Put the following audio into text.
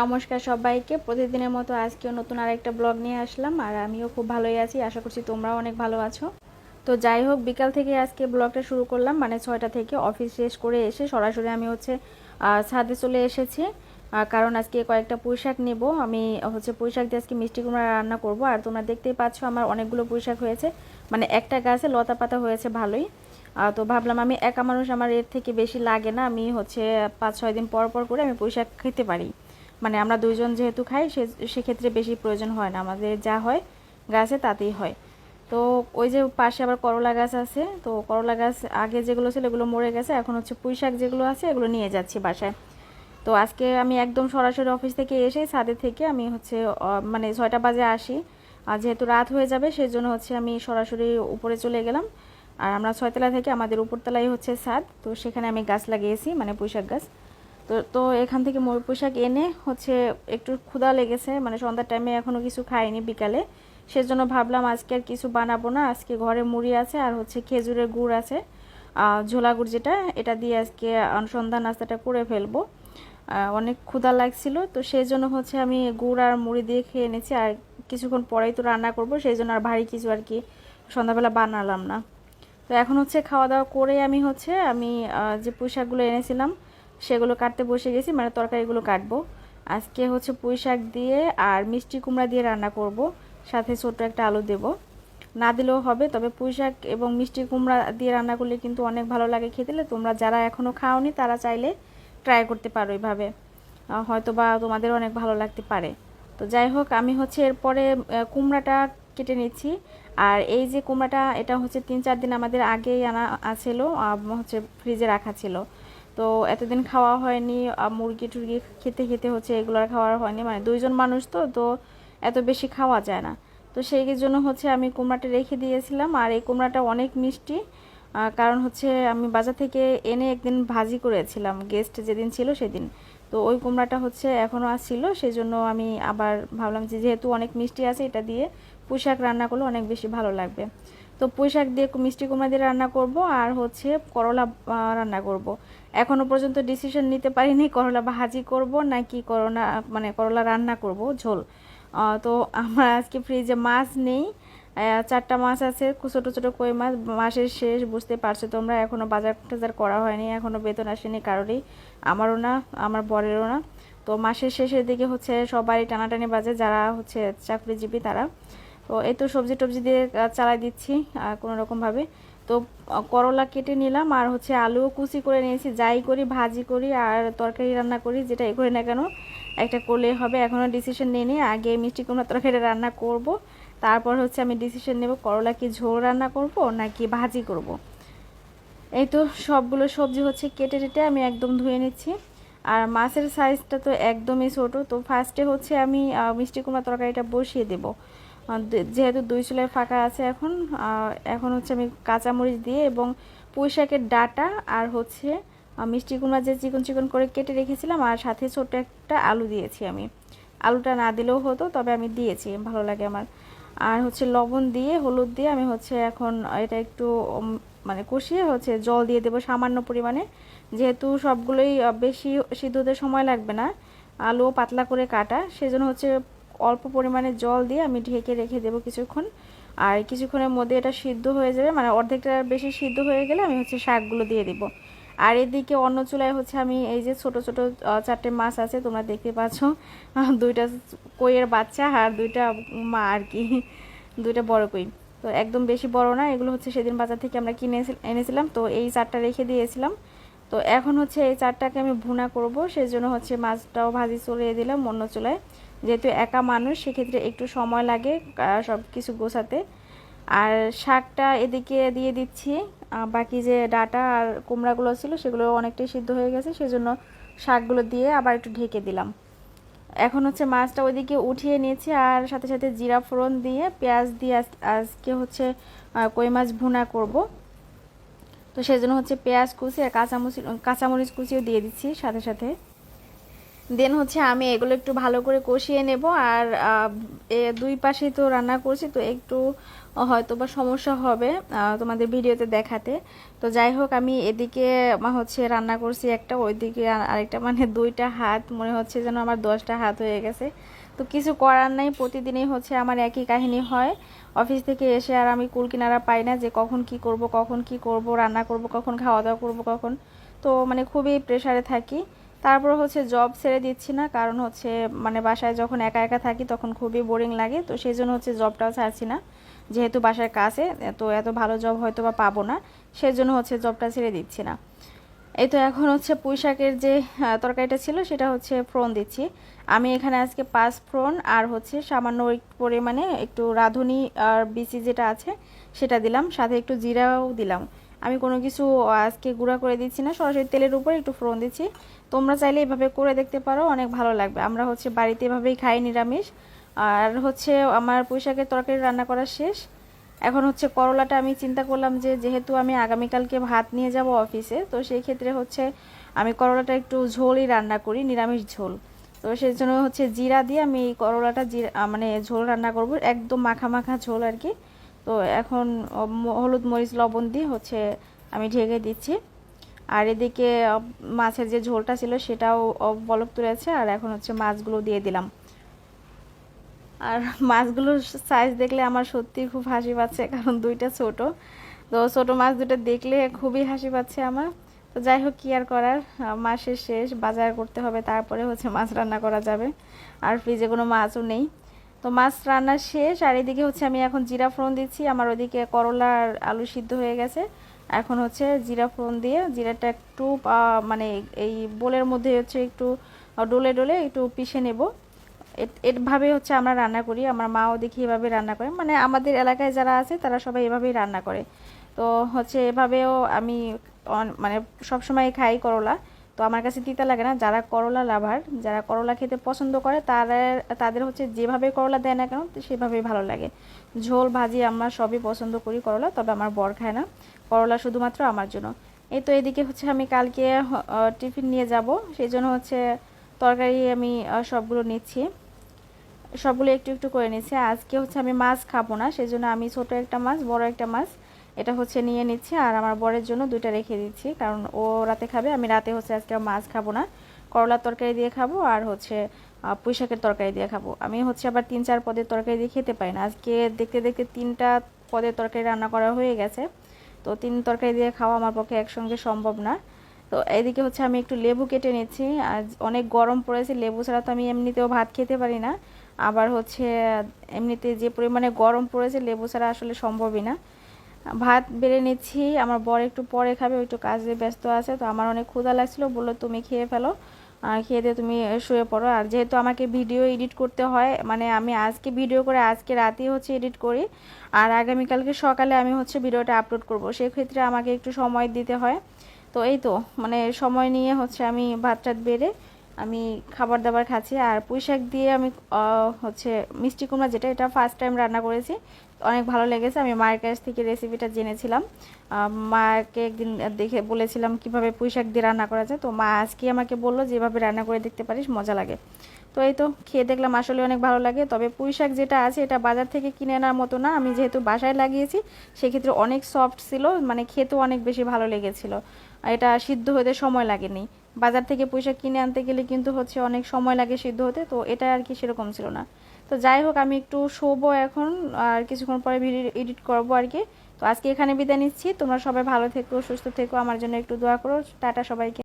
নমস্কার সবাইকে। প্রতিদিনের মতো আজকেও নতুন আরেকটা ব্লগ নিয়ে আসলাম, আর আমিও খুব ভালোই আছি, আশা করছি তোমরাও অনেক ভালো আছো। তো যাই হোক, বিকাল থেকে আজকে ব্লগটা শুরু করলাম মানে ছয়টা থেকে অফিস শেষ করে এসে সরাসরি আমি হচ্ছে ছাদে চলে এসেছি। কারণ আজকে কয়েকটা পুঁইশাক নেব, আমি হচ্ছে পুঁইশাক দিয়ে আজকে মিষ্টি কুমড়া রান্না করব, আর তোমরা দেখতেই পাচ্ছ আমার অনেকগুলো পুঁইশাক হয়েছে মানে একটা গাছে লতা পাতা হয়েছে ভালোই। তো ভাবলাম আমি একা মানুষ আমার এর থেকে বেশি লাগে না, আমি হচ্ছে পাঁচ ছয় দিন পর পর করে আমি পুঁইশাক খেতে পারি। মানে আমরা দুইজন যেহেতু খাই, সে, সেক্ষেত্রে বেশি প্রয়োজন হয় না। আমাদের যা হয়, গাছে তাতেই হয়। তো ওই যে পাশে আবার করলা গাছ আছে, তো করলা গাছ আগে যেগুলো ছিল এগুলো মরে গেছে, এখন হচ্ছে পুঁই শাক যেগুলো আছে, এগুলো নিয়ে যাচ্ছি বাসায়। তো আজকে আমি একদম সরাসরি অফিস থেকে এসে ছাদে থেকে আমি হচ্ছে মানে ছয়টা বাজে আসি। আর যেহেতু রাত হয়ে যাবে সেই জন্য হচ্ছে আমি সরাসরি উপরে চলে গেলাম। আর আমরা ছয়তলা থেকে আমাদের উপরতলাই হচ্ছে ছাদ, তো সেখানে আমি গাছ লাগিয়েছি মানে পুঁইশাক গাছ। তো তো এখান থেকে ময়ূর পোশাক এনে হচ্ছে একটু ক্ষুধা লেগেছে মানে সন্ধ্যার টাইমে এখনও কিছু খাইনি বিকালে। সেজন্য ভাবলাম আজকে আর কিছু বানাবো না, আজকে ঘরে মুড়ি আছে আর হচ্ছে খেজুরের গুড় আছে ঝোলা গুড় যেটা, এটা দিয়ে আজকে সন্ধ্যা নাস্তাটা করে ফেলব। অনেক ক্ষুধা লাগছিল, তো সেই জন্য হচ্ছে আমি গুড় আর মুড়ি দিয়ে খেয়ে এনেছি আর কিছুক্ষণ পরেই তো রান্না করব সেই জন্য আর ভারী কিছু আর কি সন্ধ্যাবেলা বানালাম না। তো এখন হচ্ছে খাওয়া দাওয়া করে আমি হচ্ছে, আমি যে পোশাকগুলো এনেছিলাম সেগুলো কাটতে বসে গেছি মানে তরকারিগুলো কাটবো। আজকে হচ্ছে পুঁই শাক দিয়ে আর মিষ্টি কুমড়া দিয়ে রান্না করব, সাথে ছোট্ট একটা আলু দেব। না দিলেও হবে, তবে পুঁই শাক এবং মিষ্টি কুমড়া দিয়ে রান্না করলে কিন্তু অনেক ভালো লাগে খেতে। তোমরা যারা এখনও খাওনি, তারা চাইলে ট্রাই করতে পারো এইভাবে হয়তো বা তোমাদের অনেক ভালো লাগতে পারে। তো যাই হোক, আমি হচ্ছে এরপরে কুমড়াটা কেটে নিচ্ছি। আর এই যে কুমড়াটা, এটা হচ্ছে তিন চার দিন আমাদের আগেই আনা ছিল হচ্ছে ফ্রিজে রাখা ছিল। তো এতদিন খাওয়া হয়নি মুরগি টুরগি খেতে খেতে হচ্ছে এগুলো আর খাওয়া হয়নি। মানে দুইজন মানুষ তো তো এত বেশি খাওয়া যায় না। তো সেই জন্য হচ্ছে আমি কুমড়াটা রেখে দিয়েছিলাম, আর এই কুমড়াটা অনেক মিষ্টি। কারণ হচ্ছে আমি বাজার থেকে এনে একদিন ভাজি করেছিলাম গেস্ট যেদিন ছিল সেদিন। তো ওই কুমড়াটা হচ্ছে এখনও আসছিল সেই জন্য আমি আবার ভাবলাম যে যেহেতু অনেক মিষ্টি আছে এটা দিয়ে পুঁইশাক রান্না করলে অনেক বেশি ভালো লাগবে। তো পুঁইশাক দিয়ে মিষ্টি কুমড়া দিয়ে রান্না করব, আর হচ্ছে করলা রান্না করব। এখনও পর্যন্ত ডিসিশন নিতে পারিনি, করলা ভাজি করব নাকি করোনা মানে করলা রান্না করব, ঝোল। তো আমার আজকে ফ্রিজে মাছ নেই চারটা মাছ আছে, ছোটো ছোটো কই মাছ মাসের শেষ, বুঝতে পারছ তোমরা এখনও বাজার টাজার করা হয়নি এখনও বেতন আসেনি কারোরই, আমারও না, আমার বরেরও না। তো মাসের শেষের দিকে হচ্ছে সবারই টানাটানি বাজে, যারা হচ্ছে চাকরিজীবী তারা। তো এই তো সবজি টবজি দিয়ে চালাই দিচ্ছি কোনো রকমভাবে। তো করলা কেটে নিলাম আর হচ্ছে আলুও কুচি করে নিয়েছি, যাই করি, ভাজি করি আর তরকারি রান্না করি, যেটাই করি না কেন, একটা করলেই হবে। এখনও ডিসিশন নিইনি, আগে মিষ্টি কুমড়া তরকারি রান্না করব। তারপর হচ্ছে আমি ডিসিশন নেব করলা কি ঝোল রান্না করব নাকি ভাজি করব। এই তো সবগুলো সবজি হচ্ছে কেটে টেটে আমি একদম ধুয়ে নিচ্ছি। আর মাছের সাইজটা তো একদমই ছোটো, তো ফার্স্টে হচ্ছে আমি মিষ্টি কুমড়া তরকারিটা বসিয়ে দেব। যেহেতু দুই চুলের ফাঁকা আছে এখন এখন হচ্ছে আমি কাঁচামরিচ দিয়ে এবং পুঁই শাকের ডাটা আর হচ্ছে মিষ্টি কুমড়া যে চিকন চিকন করে কেটে রেখেছিলাম আর সাথে ছোট্ট একটা আলু দিয়েছি আমি। আলুটা না দিলেও হতো, তবে আমি দিয়েছি, ভালো লাগে আমার। আর হচ্ছে লবণ দিয়ে, হলুদ দিয়ে আমি হচ্ছে এখন এটা একটু মানে কষিয়ে হচ্ছে জল দিয়ে দেবো সামান্য পরিমাণে। যেহেতু সবগুলোই বেশি সিদ্ধ হতে সময় লাগবে না, আলুও পাতলা করে কাটা, সেজন্য হচ্ছে অল্প পরিমাণে জল দিয়ে আমি ঢেকে রেখে দেবো কিছুক্ষণ। আর কিছুক্ষণের মধ্যে এটা সিদ্ধ হয়ে যাবে মানে অর্ধেকটা বেশি সিদ্ধ হয়ে গেলে আমি হচ্ছে শাকগুলো দিয়ে দিব। আর এদিকে অন্য চুলায় হচ্ছে আমি এই যে ছোট ছোট চারটে মাছ আছে, তোমরা দেখতে পাচ্ছ দুইটা কইয়ের বাচ্চা আর দুইটা মা আর কি, দুইটা বড় কই। তো একদম বেশি বড় না, এগুলো হচ্ছে সেদিন বাজার থেকে আমরা কিনে এনেছিলাম, তো এই চারটা রেখে দিয়েছিলাম। তো এখন হচ্ছে এই চারটাকে আমি ভুনা করব সেই জন্য হচ্ছে মাছটাও ভাজি চলিয়ে দিলাম অন্য চুলায়। যেহেতু একা মানুষ, সেক্ষেত্রে একটু সময় লাগে সব কিছু গোছাতে। আর শাকটা এদিকে দিয়ে দিচ্ছি। বাকি যে ডাটা আর কুমড়াগুলো ছিল, সেগুলো অনেকটাই সিদ্ধ হয়ে গেছে, সেজন্য শাকগুলো দিয়ে আবার একটু ঢেকে দিলাম। এখন হচ্ছে মাছটা ওইদিকে উঠিয়ে নিয়েছি, আর সাথে সাথে জিরা ফোড়ন দিয়ে, পেঁয়াজ দিয়ে আজ- আজকে হচ্ছে কই মাছ ভুনা করব। তো সেই জন্য হচ্ছে পেঁয়াজ কুচি আর কাঁচামরিচ কাঁচামরিচ কুচিও দিয়ে দিচ্ছি সাথে সাথে। দেন হচ্ছে আমি এগুলো একটু ভালো করে কষিয়ে নেব আর দুই পাশেই তো রান্না করছি, তো একটু হয়তো বা সমস্যা হবে তোমাদের ভিডিওতে দেখাতে। তো যাই হোক, আমি এদিকে হচ্ছে রান্না করছি একটা, ওইদিকে আর- আরেকটা মানে দুইটা হাত, মনে হচ্ছে যেন আমার দশটা হাত হয়ে গেছে। তো কিছু করার নাই, প্রতিদিনই হচ্ছে আমার একই কাহিনী হয়। অফিস থেকে এসে আর আমি কুল কিনারা পাই না যে কখন কি করব, কখন কি করব, রান্না করব, কখন খাওয়া দাওয়া করব, কখন। তো মানে খুবই প্রেশারে থাকি। তারপর হচ্ছে জব ছেড়ে দিচ্ছি না, কারণ হচ্ছে মানে বাসায় যখন একা একা থাকি তখন খুবই বোরিং লাগে, তো সেই জন্য হচ্ছে জবটাও ছাড়ছি না। যেহেতু বাসার কাছে, তো এত ভালো জব হয়তো বা পাবো না, সেই জন্য হচ্ছে জবটা ছেড়ে দিচ্ছি না। এই তো এখন হচ্ছে পুঁই শাকের যে তরকারিটা ছিল সেটা হচ্ছে ফ্রন দিচ্ছি। আমি এখানে আজকে পাঁচ ফ্রন আর হচ্ছে সামান্য পরিমাণে একটু রাঁধুনি আর বিচি যেটা আছে সেটা দিলাম, সাথে একটু জিরাও দিলাম। আমি কোনো কিছু আজকে গুঁড়া করে দিচ্ছি না, সরাসরি তেলের উপর একটু ফোড়ন দিচ্ছি। তোমরা চাইলে এভাবে করে দেখতে পারো, অনেক ভালো লাগবে। আমরা হচ্ছে বাড়িতে এভাবেই খাই নিরামিষ। আর হচ্ছে আমার পুঁইশাকের তরকারি রান্না করা শেষ। এখন হচ্ছে করলাটা আমি চিন্তা করলাম যে, যেহেতু আমি আগামীকালকে ভাত নিয়ে যাব অফিসে, তো সেই ক্ষেত্রে হচ্ছে আমি করলাটা একটু ঝোলই রান্না করি, নিরামিষ ঝোল। তো সেই জন্য হচ্ছে জিরা দিয়ে আমি এই করলাটা জিরা মানে ঝোল রান্না করব, একদম মাখা মাখা ঝোল আর কি। তো এখন হলুদ মরিচ লবণ দিয়ে হচ্ছে আমি ঢেকে দিচ্ছি। আর এদিকে মাছের যে ঝোলটা ছিল সেটাও বলক তুলেছে আর এখন হচ্ছে মাছগুলো দিয়ে দিলাম। আর মাছগুলোর সাইজ দেখলে আমার সত্যি খুব হাসি পাচ্ছে, কারণ দুইটা ছোট। তো ছোট মাছ দুটো দেখলে খুবই হাসি পাচ্ছে আমার। তো যাই হোক, কী আর করার? মাসের শেষ, বাজার করতে হবে, তারপরে হচ্ছে মাছ রান্না করা যাবে। আর ফ্রিজে কোনো মাছও নেই। তো মাছ রান্না শেষ, আর এদিকে হচ্ছে আমি এখন জিরা ফোড়ন দিচ্ছি। আমার ওদিকে করলা আর আলু সিদ্ধ হয়ে গেছে। এখন হচ্ছে জিরা ফোড়ন দিয়ে, জিরাটা একটু মানে এই বোলের মধ্যে হচ্ছে একটু ডলে ডলে একটু পিষে নেব। এভাবে হচ্ছে আমরা রান্না করি। আমার মাও দেখি এভাবে রান্না করে। মানে আমাদের এলাকায় যারা আছে, তারা সবাই এভাবেই রান্না করে। তো হচ্ছে এভাবেও আমি মানে সবসময় খাই করলা। তো আমার কাছে তিতা লাগে না। যারা করলা লাভার, যারা করলা খেতে পছন্দ করে তারা তাদের হচ্ছে যেভাবে করলা দেয় না কেন, সেভাবেই ভালো লাগে। ঝোল, ভাজি আমরা সবই পছন্দ করি করলা, তবে আমার বর খায় না। করলা শুধুমাত্র আমার জন্য। এই তো এদিকে হচ্ছে আমি কালকে টিফিন নিয়ে যাব। সেই জন্য হচ্ছে তরকারি আমি সবগুলো নিচ্ছি। সবগুলো একটু একটু করে নিচ্ছি। আজকে হচ্ছে আমি মাছ খাব না সেই জন্য আমি ছোট একটা মাছ, বড় একটা মাছ। এটা হচ্ছে নিয়ে নিচ্ছি আর আমার বরের জন্য দুইটা রেখে দিচ্ছি। কারণ ও রাতে খাবে আমি রাতে হচ্ছে আজকে মাছ খাব না। করলার তরকারি দিয়ে খাব আর হচ্ছে আহ, পুঁই শাকের তরকারি দিয়ে খাব। আমি হচ্ছে আবার তিন চার পদের তরকারি দিয়ে খেতে পাই না। আজকে দেখতে দেখতে তিনটা পদের তরকারি রান্না করা হয়ে গেছে। তো তিন তরকারি দিয়ে খাওয়া আমার পক্ষে একসঙ্গে সম্ভব না। তো এইদিকে হচ্ছে আমি একটু লেবু কেটে নিচ্ছি। আর অনেক গরম পড়েছে লেবু ছাড়া তো আমি এমনিতেও ভাত খেতে পারি না। আবার হচ্ছে এমনিতে যে পরিমাণে গরম পড়েছে লেবু ছাড়া আসলে সম্ভবই না। ভাত বেড়ে নিচ্ছি, আমার বর একটু পরে খাবে ওই একটু কাজে ব্যস্ত আছে, তো আমার অনেক ক্ষুধা লাগছিল, বলল তুমি খেয়ে ফেলো, আর খেয়ে দিয়ে তুমি শুয়ে পড়ো। আর যেহেতু আমাকে ভিডিও এডিট করতে হয় মানে আমি আজকে ভিডিও করে আজকে রাতেই হচ্ছে এডিট করি, আর আগামীকালকে সকালে আমি হচ্ছে ভিডিওটা আপলোড করব, সেক্ষেত্রে আমাকে একটু সময় দিতে হয়। তো এই তো মানে সময় নিয়ে হচ্ছে আমি ভাত টাত বেড়ে আমি খাবার দাবার খাচ্ছি আর পুঁই শাক দিয়ে আমি হচ্ছে মিষ্টি কুমড়া যেটা, এটা ফার্স্ট টাইম রান্না করেছি। অনেক ভালো লেগেছে। আমি মায়ের কাছ থেকে রেসিপিটা জেনেছিলাম। মাকে একদিন দেখে বলেছিলাম কীভাবে পুঁই শাক দিয়ে রান্না করা যায়। তো মা আজকে আমাকে বলল যে এভাবে রান্না করে দেখতে পারিস, মজা লাগে। তো এই তো খেয়ে দেখলাম, আসলে অনেক ভালো লাগে। তবে পুঁই শাক যেটা আছে, এটা বাজার থেকে কিনে আনার মতো না। আমি যেহেতু বাসায় লাগিয়েছি, সেক্ষেত্রে অনেক সফট ছিল। মানে খেতেও অনেক বেশি ভালো লেগেছিল। এটা সিদ্ধ হতে সময় লাগেনি। বাজার থেকে পয়সা কিনে আনতে গেলে কিন্তু হচ্ছে অনেক সময় লাগে সিদ্ধ হতে, তো এটা আর কি সেরকম ছিল না। তো যাই হোক, আমি একটু শোবো এখন, আর কিছুক্ষণ পরে ভিডিও এডিট করব আর কি। তো আজকে এখানে বিদায় নিচ্ছি। তোমরা সবাই ভালো থেকো, সুস্থ থেকো, আমার জন্য একটু দোয়া করো। টাটা সবাইকে।